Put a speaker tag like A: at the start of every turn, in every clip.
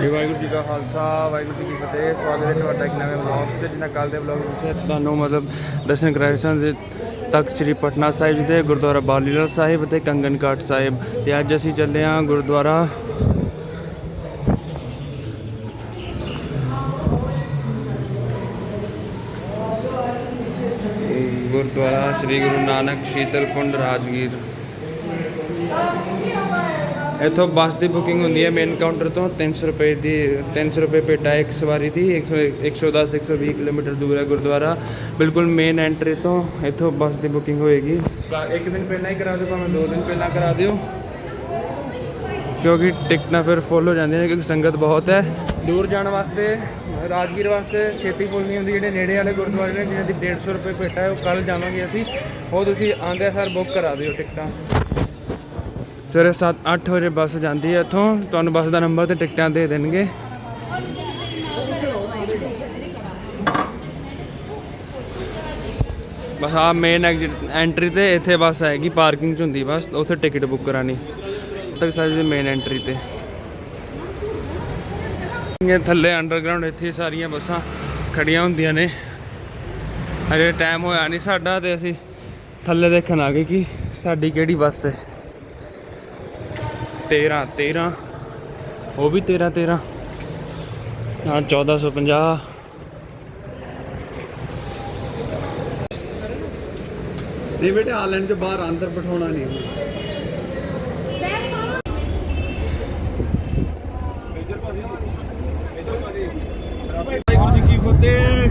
A: ਜੀ, ਵਾਹਿਗੁਰੂ ਜੀ ਕਾ ਖਾਲਸਾ, ਵਾਹਿਗੁਰੂ ਜੀ ਕੀ ਫਤਿਹ। ਸਵਾਗਤ ਹੈ ਤੁਹਾਡਾ ਇੱਕ ਨਵੇਂ ਵਲੌਗ 'ਚ ਜਿਨ੍ਹਾਂ ਕੱਲ ਦੇ ਵਲੌਗ ਵਿੱਚ ਤੁਹਾਨੂੰ ਮਤਲਬ ਦਰਸ਼ਨ ਕਰਾਏ ਸਨ ਜੀ ਤਖਤ ਸ੍ਰੀ ਪਟਨਾ ਸਾਹਿਬ ਜੀ ਦੇ, ਗੁਰਦੁਆਰਾ ਬਾਲੀਲਾ ਸਾਹਿਬ ਅਤੇ ਕੰਗਨ ਘਾਟ ਸਾਹਿਬ। ਤੇ ਅੱਜ ਅਸੀਂ ਚੱਲੇ ਹਾਂ ਗੁਰਦੁਆਰਾ ਗੁਰਦੁਆਰਾ ਸ੍ਰੀ ਗੁਰੂ ਨਾਨਕ ਸ਼ੀਤਲ ਕੁੰਡ ਰਾਜਗੀਰ। ਇੱਥੋਂ ਬੱਸ ਦੀ ਬੁਕਿੰਗ ਹੁੰਦੀ ਹੈ ਮੇਨ ਕਾਊਂਟਰ ਤੋਂ 300 ਰੁਪਏ ਦੀ 300 ਰੁਪਏ ਪੇਟਾ ਇੱਕ ਸਵਾਰੀ ਦੀ 100 110 120 ਕਿਲੋਮੀਟਰ ਦੂਰ ਹੈ ਗੁਰਦੁਆਰਾ। ਬਿਲਕੁਲ ਮੇਨ ਐਂਟਰੀ ਤੋਂ ਇੱਥੋਂ ਬੱਸ ਦੀ ਬੁਕਿੰਗ ਹੋਏਗੀ। ਤਾਂ ਇੱਕ ਦਿਨ ਪਹਿਲਾਂ ਹੀ ਕਰਾ ਦਿਓ, ਭਾਵੇਂ ਦੋ ਦਿਨ ਪਹਿਲਾਂ ਕਰਾ ਦਿਓ। ਕਿਉਂਕਿ ਟਿਕਟਾਂ ਫਿਰ ਫੁੱਲ ਹੋ ਜਾਂਦੀਆਂ ਨੇ, ਕਿਉਂਕਿ ਸੰਗਤ ਬਹੁਤ ਹੈ। ਦੂਰ ਜਾਣ ਵਾਸਤੇ, ਰਾਜਗੀਰ ਵਾਸਤੇ ਛੇਤੀ ਫੁੱਲ ਨਹੀਂ ਹੁੰਦੀ, ਜਿਹੜੇ ਨੇੜੇ ਵਾਲੇ ਗੁਰਦੁਆਰੇ ਨੇ ਜਿਨ੍ਹਾਂ ਦੀ 150 ਰੁਪਏ ਪੇਟਾ ਹੈ, ਉਹ ਕੱਲ ਜਾਵਾਂਗੇ ਅਸੀਂ। ਉਹ ਤੁਸੀਂ ਆਂਦੇ ਸਰ ਬੁੱਕ ਕਰਾ ਦਿਓ ਟਿਕਟਾਂ। ਸਵੇਰੇ 7-8 ਵਜੇ ਬੱਸ ਜਾਂਦੀ ਹੈ ਇੱਥੋਂ। ਤੁਹਾਨੂੰ ਬੱਸ ਦਾ ਨੰਬਰ ਤੇ ਟਿਕਟਾਂ ਦੇ ਦੇਣਗੇ। ਬਸ ਆ ਮੇਨ ਐਗਜ਼ਿਟ ਐਂਟਰੀ ਤੇ ਇੱਥੇ ਬੱਸ ਆਏਗੀ ਪਾਰਕਿੰਗ ਚ ਹੁੰਦੀ ਬਸ, ਉੱਥੇ ਟਿਕਟ ਬੁੱਕ ਕਰਾਣੀ ਤੱਕ ਸਾਹਿਬ ਮੇਨ ਐਂਟਰੀ ਤੇ। ਇਹ ਥੱਲੇ ਅੰਡਰਗਰਾਉਂਡ ਇੱਥੇ ਸਾਰੀਆਂ ਬੱਸਾਂ ਖੜੀਆਂ ਹੁੰਦੀਆਂ ਨੇ। ਹਜੇ ਟਾਈਮ ਹੋਇਆ ਨਹੀਂ ਸਾਡਾ ਤੇ ਅਸੀਂ ਥੱਲੇ ਦੇਖਣ ਆ ਗਏ ਕਿ ਸਾਡੀ ਕਿਹੜੀ ਬੱਸ ਹੈ। 13 13 ਉਹ ਵੀ 13 13 ਹਾਂ 1450
B: ਨਹੀਂ ਬੇਟੇ ਆਲੈਂਡ ਚ ਬਾਹਰ ਅੰਦਰ ਬਿਠਾਉਣਾ ਨਹੀਂ। ਵਾਹਿਗੁਰੂ ਜੀ ਕੀ ਫਤਿਹ।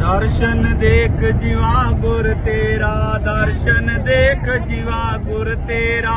B: ਦਰਸ਼ਨ ਦੇਖ ਜੀਵਾ ਗੁਰ ਤੇਰਾ ਦਰਸ਼ਨ ਦੇਖ ਜੀਵਾ ਗੁਰ ਤੇਰਾ।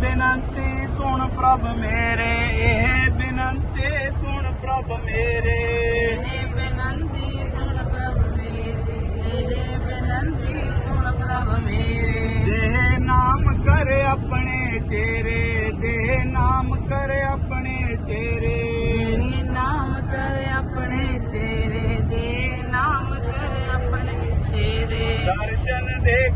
B: ਬੇਨੰਤੀ ਸੁਣ ਪ੍ਰਭ ਮੇਰੇ ਇਹ ਬੇਨੰਤੀ ਸੁਣ ਪ੍ਰਭ ਮੇਰੇ।
C: ਇਹ ਬੇਨੰਤੀ ਸੁਣ ਪ੍ਰਭ ਮੇਰੇ ਇਹ ਬੇਨੰਤੀ ਸੁਣ ਪ੍ਰਭ ਮੇਰੇ।
B: ਦੇਹ ਨਾਮ ਕਰ ਆਪਣੇ ਚਿਹਰੇ ਦੇਹ ਨਾਮ ਕਰ ਆਪਣੇ ਚਿਹਰੇ
C: ਦੇ ਨਾਮ ਕਰ ਆਪਣੇ ਚਿਹਰੇ ਦੇ ਨਾਮ ਕਰ ਆਪਣੇ ਚਿਹਰੇ
B: ਦਰਸ਼ਨ ਗੁਰ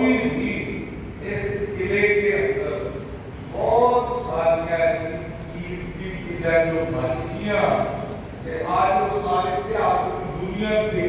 D: भी भी इस किले के अंदर बहुत सारियां ऐसी कीमती चीजें जो बच गया कि आज वो सारे इतिहास की दुनिया देखने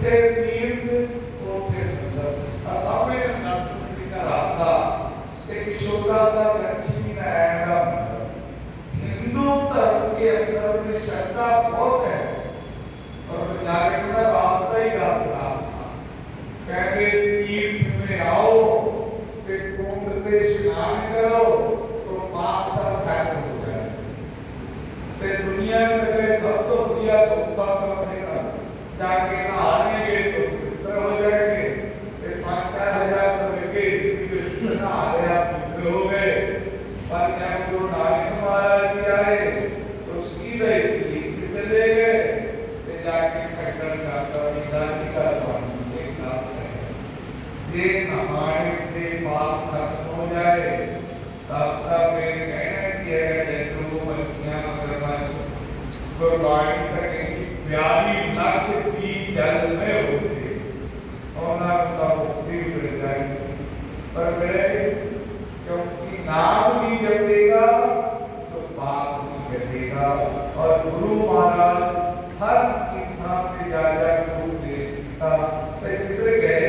D: Take me को मछलियाँ पकड़ना गुरुबाणी तक की प्यारी नक जी जल में होते ਉਹਨਾਂ ਦਾ ਮੁਕਤੀ ਮਿਲ ਜਾਣੀ ਸੀ ਪਰ ਮੈਂ क्योंकि नाम नहीं जपेगा तो पाप नहीं घटेगा और गुरु महाराज हर तीर्था पे जा गुरु देश पिता चित्र तो गए।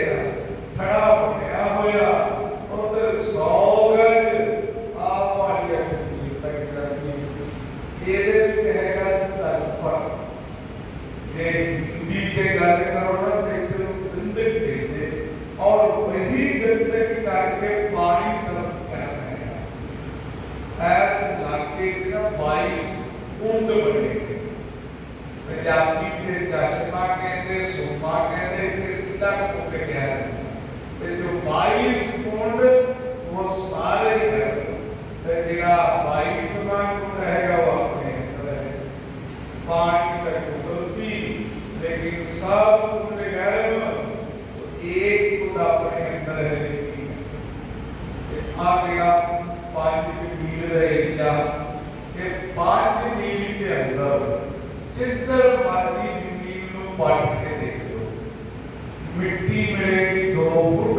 D: मिट्टी मिले दो फुट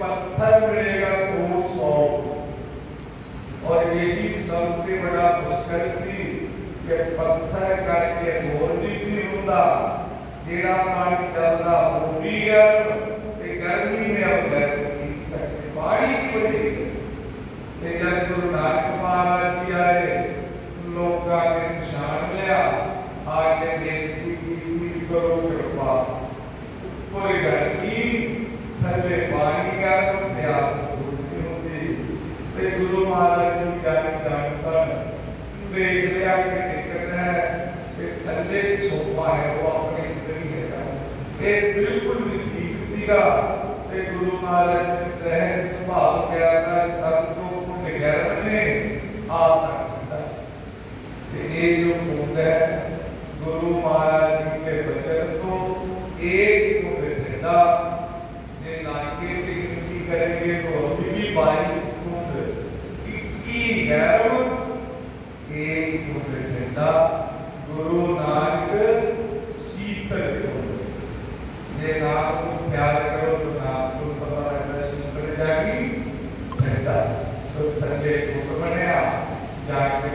D: पत्थर मिलेगा तो सौ। और यही सबसे बड़ा मुश्किल सी के पत्थर का ये मोरनी सी हुंदा जेड़ा पानी चलदा वो भी है, ते गर्मी में अब गए नहीं सकते बाड़ी की वजह ते जब गुरु नानक महाराज जी आए, लोग का निशान लिया, आगे देखती करो करो हुआ है वो अपने अंदर ही रहता है ये बिल्कुल भी ठीक सीगा ਤੇ ਗੁਰੂ ਨਾਨਕ ਸਹਿਜ ਸੁਭਾਅ ਪਿਆਰਾ ਸਭ ਤੋਂ ਭੁੱਲ ਗਿਆ ਨੇ ਆਪ ਤੇ ਇਹ ਜੋ ਹੁੰਦਾ ਹੈ ਗੁਰੂ ਮਹਾਰਾਜ ਜੀ ਦੇ ਬਚਨ ਤੋਂ ਇੱਕ ਨੂੰ ਬਿਰਦਾ ਜੇ ਨਾਕੇ ਜੀ ਕੀ ਕਰਨਗੇ ਤੋ ਅਭੀ ਵੀ 22 ਸੂਤ 21 ਗੈਰ ਇੱਕ ਨੂੰ ਬਿਰਦਾ ਗੁਰੂ ਨਾਨਕ ये नाम को प्यार करो तो नाम को पता रहता शीतल जागी रहता तो थल्ले कुट बनया जाके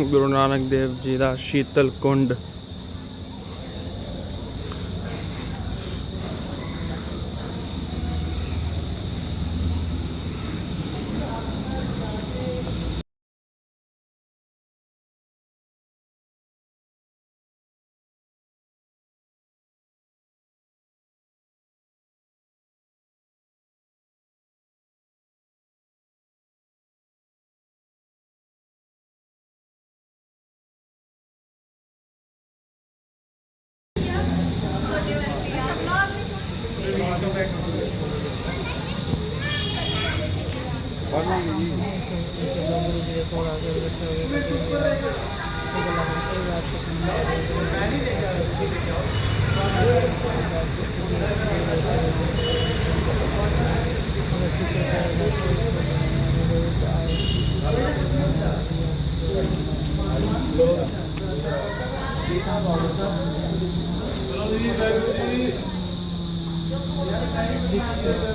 A: ਗੁਰੂ ਨਾਨਕ ਦੇਵ ਜੀ ਦਾ ਸ਼ੀਤਲ ਕੁੰਡ। Yeah.